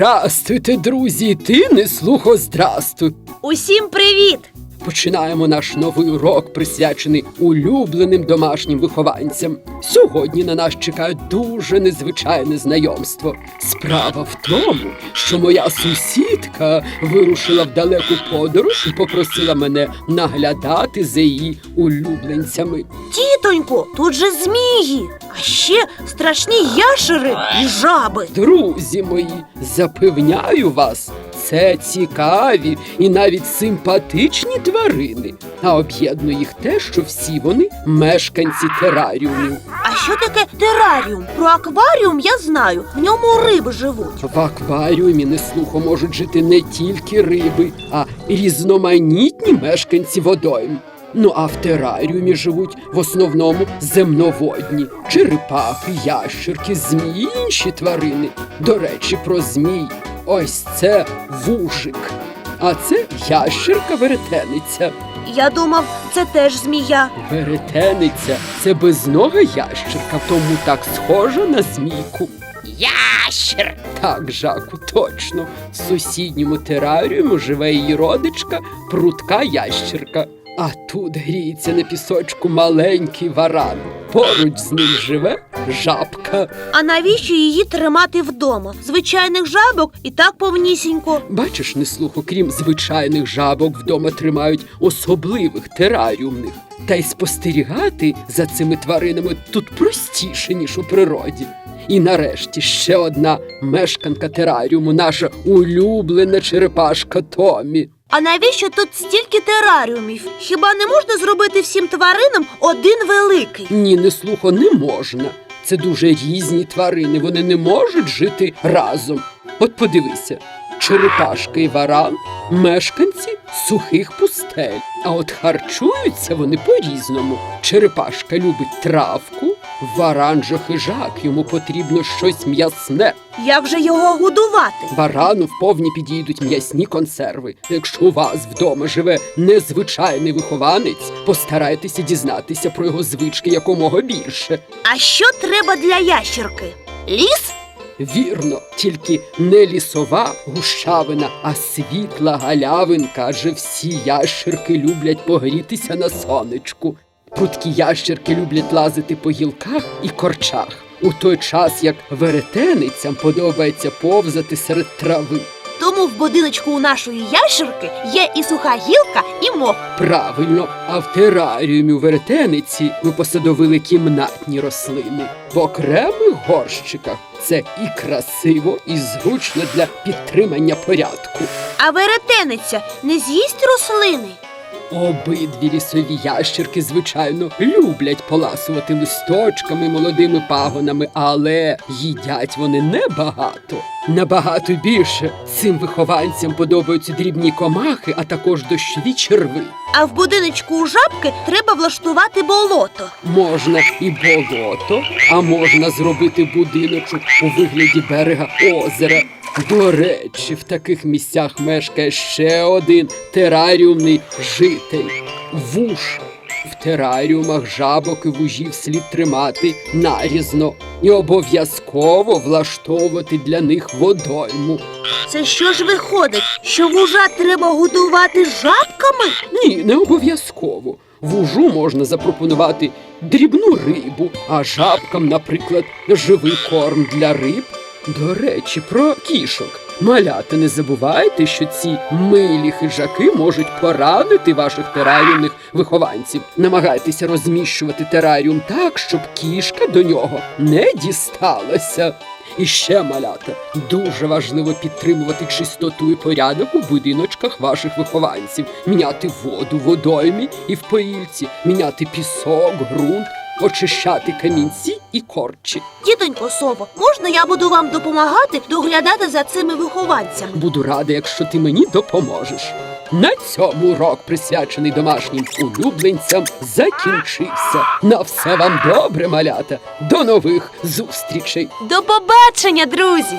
Здрастуйте, друзі, ти не слухо здрастуй. Усім привіт! Починаємо наш новий урок, присвячений улюбленим домашнім вихованцям. Сьогодні на нас чекає дуже незвичайне знайомство. Справа в тому, що моя сусідка вирушила в далеку подорож і попросила мене наглядати за її улюбленцями. Тітонько, тут же змії, а ще страшні яшери і жаби. Друзі мої, запевняю вас, це цікаві і навіть симпатичні тварини. А об'єднує їх те, що всі вони мешканці тераріумів. А що таке тераріум? Про акваріум я знаю. В ньому риби живуть. В акваріумі неслухо можуть жити не тільки риби, а різноманітні мешканці водойм. Ну а в тераріумі живуть в основному земноводні черепахи, ящерки, змії інші тварини. До речі, про змій. Ось це вужик. А це ящерка веретениця. Я думав, це теж змія. Веретениця це безнога ящерка, тому так схожа на змійку. Ящер! Так, Жаку, точно. В сусідньому тераріуму живе її родичка, прутка ящерка. А тут гріється на пісочку маленький варан. Поруч з ним живе жабка. А навіщо її тримати вдома? Звичайних жабок і так повнісінько. Бачиш, неслухо, крім звичайних жабок, вдома тримають особливих тераріумних. Та й спостерігати за цими тваринами тут простіше, ніж у природі. І нарешті ще одна мешканка тераріуму, наша улюблена черепашка Томі. А навіщо тут стільки тераріумів? Хіба не можна зробити всім тваринам один великий? Ні, не слухо, не можна. Це дуже різні тварини, вони не можуть жити разом. От подивися, черепашка і варан мешканці сухих пустель. А от харчуються вони по-різному. Черепашка любить травку, варан же хижак, йому потрібно щось м'ясне. Як же його годувати? Варану вповні підійдуть м'ясні консерви. Якщо у вас вдома живе незвичайний вихованець, постарайтеся дізнатися про його звички якомога більше. А що треба для ящерки? Ліс? Вірно, тільки не лісова гущавина, а світла галявинка, адже всі ящерки люблять погрітися на сонечку. Прудкі ящерки люблять лазити по гілках і корчах, у той час як веретеницям подобається повзати серед трави. Тому в будиночку у нашої ящерки є і суха гілка, і мох. Правильно, а в тераріумі у веретениці ми посадовили кімнатні рослини в окремих горщиках. Це і красиво, і зручно для підтримання порядку. А веретениця не з'їсть рослини. Обидві лісові ящерки, звичайно, люблять поласувати листочками, молодими пагонами, але їдять вони небагато. Набагато більше цим вихованцям подобаються дрібні комахи, а також дощові черви. А в будиночку у жабки треба влаштувати болото. Можна і болото, а можна зробити будиночок у вигляді берега озера. До речі, в таких місцях мешкає ще один тераріумний житель вуж. В тераріумах жабок і вужів слід тримати нарізно і обов'язково влаштовувати для них водойму. Це що ж виходить, що вужа треба годувати жабками? Ні, не обов'язково. Вужу можна запропонувати дрібну рибу, а жабкам, наприклад, живий корм для риб. До речі, про кішок. Малята, не забувайте, що ці милі хижаки можуть поранити ваших тераріумних вихованців. Намагайтеся розміщувати тераріум так, щоб кішка до нього не дісталася. І ще малята, дуже важливо підтримувати чистоту і порядок у будиночках ваших вихованців, міняти воду в водоймі і в поїльці, міняти пісок, ґрунт, очищати камінці і корчі. Тітонько Сово, можна я буду вам допомагати доглядати за цими вихованцями? Буду рада, якщо ти мені допоможеш. На цьому урок, присвячений домашнім улюбленцям, закінчився. На все вам добре, малята. До нових зустрічей! До побачення, друзі!